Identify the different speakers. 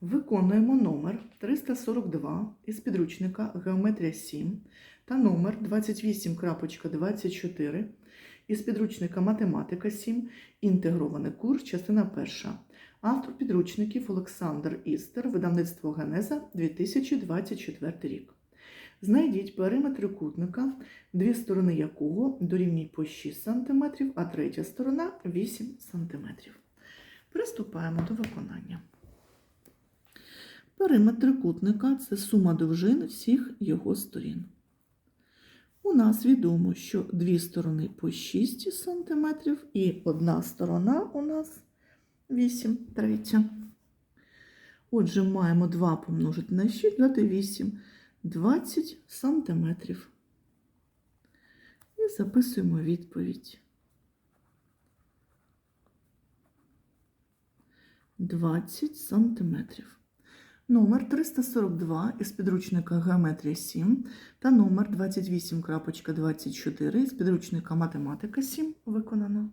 Speaker 1: Виконуємо номер 342 із підручника Геометрія 7 та номер 28.24 із підручника Математика 7. Інтегрований курс, частина перша. Автор підручників Олександр Істер, видавництво Генеза 2024 рік. Знайдіть периметр трикутника, дві сторони якого дорівнюють по 6 см, а третя сторона 8 см. Приступаємо до виконання. Периметр трикутника це сума довжин всіх його сторін. У нас відомо, що дві сторони по 6 см і одна сторона у нас 8 третя. Отже, маємо 2 помножити на 6, дати 8, 20 см. І записуємо відповідь. 20 сантиметрів. Номер 342 із підручника Геометрія 7 та номер 28.24 із підручника Математика 7 виконано.